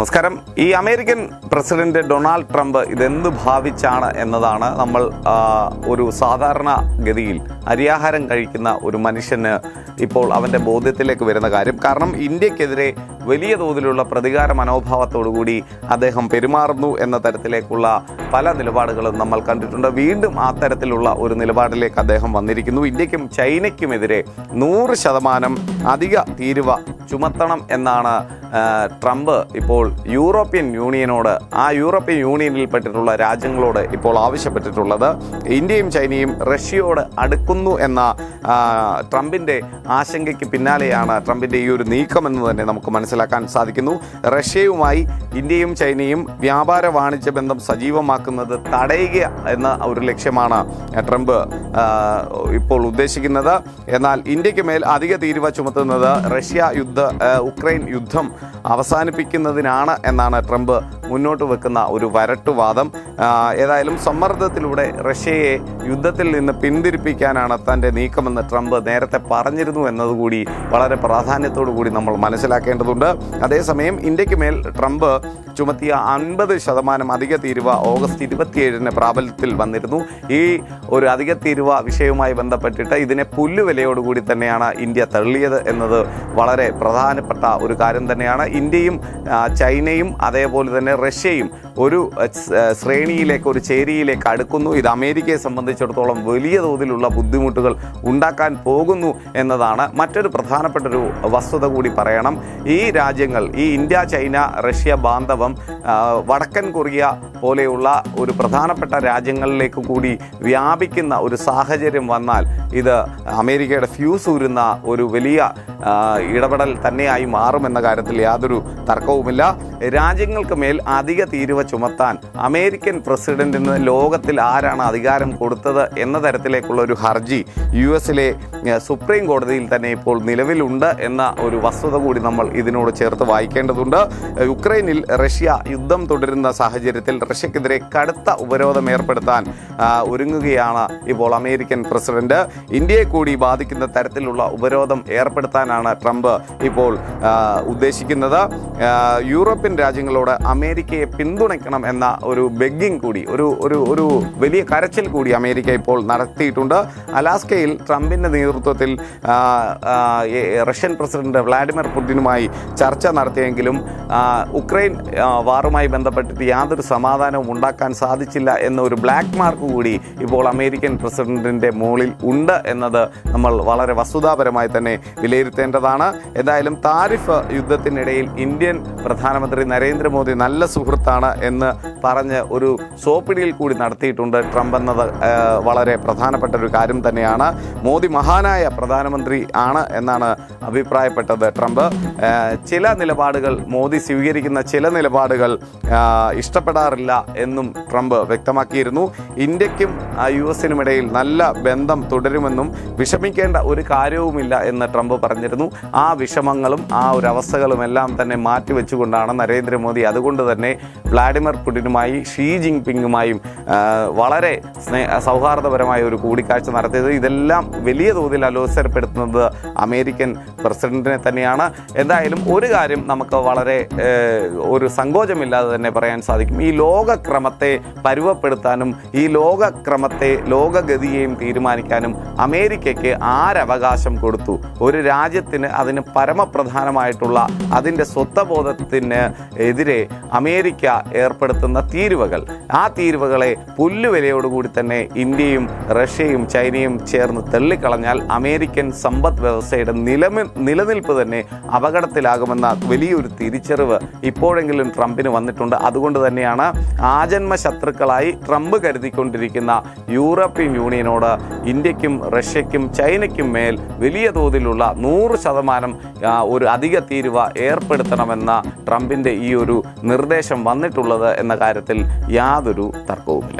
നമസ്കാരം. ഈ American president Donald Trump ഇതെന്ത് ഭാവിച്ചാണ് എന്നതാണ് നമ്മൾ ഒരു സാധാരണ ഗതിയിൽ അരിയാഹാരം കഴിക്കുന്ന ഒരു മനുഷ്യന് ഇപ്പോൾ അവന്റെ ബോധ്യത്തിലേക്ക് വരുന്ന കാര്യം. കാരണം ഇന്ത്യക്കെതിരെ വലിയ തോതിലുള്ള പ്രതികാര മനോഭാവത്തോടുകൂടി അദ്ദേഹം പെരുമാറുന്നു എന്ന തരത്തിലേക്കുള്ള പല നിലപാടുകളും നമ്മൾ കണ്ടിട്ടുണ്ട്. വീണ്ടും ആ തരത്തിലുള്ള ഒരു നിലപാടിലേക്ക് അദ്ദേഹം വന്നിരിക്കുന്നു. ഇന്ത്യക്കും ചൈനയ്ക്കുമെതിരെ നൂറ് ശതമാനം അധിക തീരുവ ചുമത്തണം എന്നാണ് ട്രംപ് ഇപ്പോൾ യൂറോപ്യൻ യൂണിയനോട് ആ യൂറോപ്യൻ യൂണിയനിൽപ്പെട്ടിട്ടുള്ള രാജ്യങ്ങളോട് ഇപ്പോൾ ആവശ്യപ്പെട്ടിട്ടുള്ളത്. ഇന്ത്യയും ചൈനയും റഷ്യയോട് അടുക്കുന്നു എന്ന ട്രംപിന്റെ ആശങ്കയ്ക്ക് പിന്നാലെയാണ് ട്രംപിന്റെ ഈ ഒരു നീക്കം എന്ന് തന്നെ നമുക്ക് മനസ്സിലാക്കാൻ സാധിക്കുന്നു. റഷ്യയുമായി ഇന്ത്യയും ചൈനയും വ്യാപാര വാണിജ്യ ബന്ധം സജീവമാക്കുന്നത് തടയുക എന്ന ഒരു ലക്ഷ്യമാണ് ട്രംപ് ഇപ്പോൾ ഉദ്ദേശിക്കുന്നത്. എന്നാൽ ഇന്ത്യയ്ക്ക് മേൽ അധിക തീരുവ ചുമത്തുന്നത് റഷ്യ യുദ്ധ ആ, ഉക്രൈൻ യുദ്ധം അവസാനിപ്പിക്കുന്നതിനാണ് എന്നാണ് ട്രംപ് മുന്നോട്ട് വെക്കുന്ന ഒരു വരട്ടുവാദം ഏതായാലും സമ്മർദ്ദത്തിലൂടെ റഷ്യയെ യുദ്ധത്തിൽ നിന്ന് പിന്തിരിപ്പിക്കാനാണ് തന്റെ നീക്കമെന്ന് ട്രംപ് നേരത്തെ പറഞ്ഞിരുന്നു എന്നതുകൂടി വളരെ പ്രാധാന്യത്തോടു കൂടി നമ്മൾ മനസ്സിലാക്കേണ്ടതുണ്ട്. അതേസമയം ഇന്ത്യയ്ക്ക് മേൽ ട്രംപ് ചുമത്തിയ അൻപത് ശതമാനം അധിക തീരുവ ഓഗസ്റ്റ് ഇരുപത്തിയേഴിന് പ്രാബല്യത്തിൽ വന്നിരുന്നു. ഈ ഒരു അധിക തീരുവ വിഷയവുമായി ബന്ധപ്പെട്ടിട്ട് ഇതിനെ പുല്ലുവിലയോടുകൂടി തന്നെയാണ് ഇന്ത്യ തള്ളിയത് എന്നത് വളരെ പ്രധാനപ്പെട്ട ഒരു കാര്യം തന്നെയാണ്. ഇന്ത്യയും ചൈനയും അതേപോലെ തന്നെ റഷ്യയും ഒരു ശ്രേണിയിലേക്ക് ഒരു ചേരിയിലേക്ക് അടുക്കുന്നു. ഇത് അമേരിക്കയെ സംബന്ധിച്ചിടത്തോളം വലിയ തോതിലുള്ള ബുദ്ധിമുട്ടുകൾ ഉണ്ടാക്കാൻ പോകുന്നു എന്നതാണ് മറ്റൊരു പ്രധാനപ്പെട്ട ഒരു വസ്തുത കൂടി പറയണം. ഈ രാജ്യങ്ങൾ ഈ ഇന്ത്യ ചൈന റഷ്യ ബാന്ധവം വടക്കൻ കൊറിയ പോലെയുള്ള ഒരു പ്രധാനപ്പെട്ട രാജ്യങ്ങളിലേക്ക് കൂടി വ്യാപിക്കുന്ന ഒരു സാഹചര്യം വന്നാൽ ഇത് അമേരിക്കയുടെ ഫ്യൂസ് ഊരുന്ന ഒരു വലിയ ഇടപെടൽ തന്നെയായി മാറുമെന്ന കാര്യത്തിൽ യാതൊരു തർക്കവുമില്ല. രാജ്യങ്ങൾക്ക് മേൽ അധിക തീരുവ ചുമത്താൻ അമേരിക്കൻ പ്രസിഡന്റിന് ലോകത്തിൽ ആരാണ് അധികാരം കൊടുത്തത് എന്ന തരത്തിലേക്കുള്ള ഒരു ഹർജി യു എസിലെ സുപ്രീം കോടതിയിൽ തന്നെ ഇപ്പോൾ നിലവിലുണ്ട് എന്ന ഒരു വസ്തുത കൂടി നമ്മൾ ഇതിനോട് ചേർത്ത് വായിക്കേണ്ടതുണ്ട്. യുക്രൈനിൽ റഷ്യ യുദ്ധം തുടരുന്ന സാഹചര്യത്തിൽ റഷ്യക്കെതിരെ കടുത്ത ഉപരോധം ഏർപ്പെടുത്താൻ ഒരുങ്ങുകയാണ് ഇപ്പോൾ അമേരിക്കൻ പ്രസിഡന്റ്. ഇന്ത്യയെ കൂടി ബാധിക്കുന്ന തരത്തിലുള്ള ഉപരോധം ഏർപ്പെടുത്താനാണ് ട്രംപ് ഇപ്പോൾ ഉദ്ദേശിക്കുന്നത്. യൂറോപ്യൻ രാജ്യങ്ങളോട് അമേരിക്കയെ പിന്തുണയ്ക്കണം എന്ന ഒരു ബെഗ്ഗിംഗ് കൂടി ഒരു ഒരു ഒരു വലിയ കരച്ചിൽ കൂടി അമേരിക്ക ഇപ്പോൾ നടത്തിയിട്ടുണ്ട്. അലാസ്കയിൽ ട്രംപിന്റെ നേതൃത്വത്തിൽ റഷ്യൻ പ്രസിഡന്റ് വ്ളാഡിമിർ പുടിനുമായി ചർച്ച നടത്തിയെങ്കിലും ഉക്രൈൻ വാറുമായി ബന്ധപ്പെട്ടിട്ട് യാതൊരു സമാധാനവും ഉണ്ടാക്കാൻ സാധിച്ചില്ല എന്ന ഒരു ബ്ലാക്ക് മാർക്ക് കൂടി ഇപ്പോൾ അമേരിക്കൻ പ്രസിഡന്റിന്റെ മുകളിൽ ഉണ്ട് എന്നത് നമ്മൾ വളരെ വസ്തുതാപരമായി തന്നെ വിലയിരുത്തേണ്ടതാണ്. എന്തായാലും താരിഫ് യുദ്ധത്തിനിടയിൽ ഇന്ത്യൻ പ്രധാനമന്ത്രി നരേന്ദ്രമോദി നല്ല സുഹൃത്താണ് എന്ന് പറഞ്ഞ് ഒരു സോപ്പിടിയിൽ കൂടി നടത്തിയിട്ടുണ്ട് ട്രംപ് എന്നത് വളരെ പ്രധാനപ്പെട്ട ഒരു കാര്യം തന്നെയാണ്. മോദി മഹാനായ പ്രധാനമന്ത്രി ആണ് എന്നാണ് അഭിപ്രായപ്പെട്ടത് ട്രംപ്. ചില നിലപാടുകൾ മോദി സ്വീകരിക്കുന്ന ചില നിലപാടുകൾ ഇഷ്ടപ്പെടാറില്ല എന്നും ട്രംപ് വ്യക്തമാക്കിയിരുന്നു. ഇന്ത്യക്കും യു എസിനുമിടയിൽ നല്ല ബന്ധം തുടരുമെന്നും വിഷമിക്കേണ്ട ഒരു കാര്യവുമില്ല എന്ന് ട്രംപ് പറഞ്ഞിരുന്നു. ആ വിഷമങ്ങളും ആ ഒരു അവസ്ഥകളും എല്ലാം തന്നെ മാറ്റിവെച്ചുകൊണ്ടാണ് നരേന്ദ്രമോദി അതുകൊണ്ട് തന്നെ വ്ളാഡിമിർ പുടിനുമായി ഷീ ജിങ് പിങ്ങുമായും വളരെ സ്നേഹ സൗഹാർദ്ദപരമായ ഒരു കൂടിക്കാഴ്ച നടത്തിയത്. ഇതെല്ലാം വലിയ തോതിൽ അലോസരപ്പെടുത്തുന്നത് അമേരിക്കൻ പ്രസിഡന്റിനെ തന്നെയാണ്. എന്തായാലും ഒരു കാര്യം നമുക്ക് വളരെ ഒരു സങ്കോചമില്ലാതെ തന്നെ പറയാൻ സാധിക്കും. ഈ ലോകക്രമത്തെ പരുവപ്പെടുത്താനും ഈ ലോകക്രമത്തെ ലോകഗതിയെയും തീരുമാനിക്കാനും അമേരിക്കയ്ക്ക് ആരവകാശം കൊടുത്തു. ഒരു രാജ്യത്തിന് അതിന് പരമപ്രധാനമായിട്ടുള്ള അതിന്റെ സ്വത്വബോധത്തിന് എതിരെ അമേരിക്ക ഏർപ്പെടുത്തുന്ന തീരുവകൾ. ആ തീരുവകളെ പുല്ലുവിലയോടുകൂടി തന്നെ ഇന്ത്യയും റഷ്യയും ചൈനയും ചേർന്ന് തള്ളിക്കളഞ്ഞാൽ അമേരിക്കൻ സമ്പദ് വ്യവസ്ഥയുടെ നിലമി നിലനിൽപ്പ് തന്നെ അപകടത്തിലാകുമെന്ന വലിയൊരു തിരിച്ചറിവ് ഇപ്പോഴെങ്കിലും ട്രംപിന് വന്നിട്ടുണ്ട്. അതുകൊണ്ട് തന്നെയാണ് ആജന്മ ശത്രുക്കളായി ട്രംപ് കരുതിക്കൊണ്ടിരിക്കുന്ന യൂറോപ്യൻ യൂണിയനോട് ഇന്ത്യക്കും റഷ്യക്കും ചൈനയ്ക്കും മേൽ വലിയ തോതിലുള്ള നൂറ് ശതമാനം ഒരു അധിക തീരുവ ഏർപ്പെടുത്തണമെന്ന ട്രംപിന്റെ ഈ ഒരു നിർദ്ദേശം വന്നിട്ടുള്ളത് എന്ന കാര്യത്തിൽ യാതൊരു തർക്കവുമില്ല.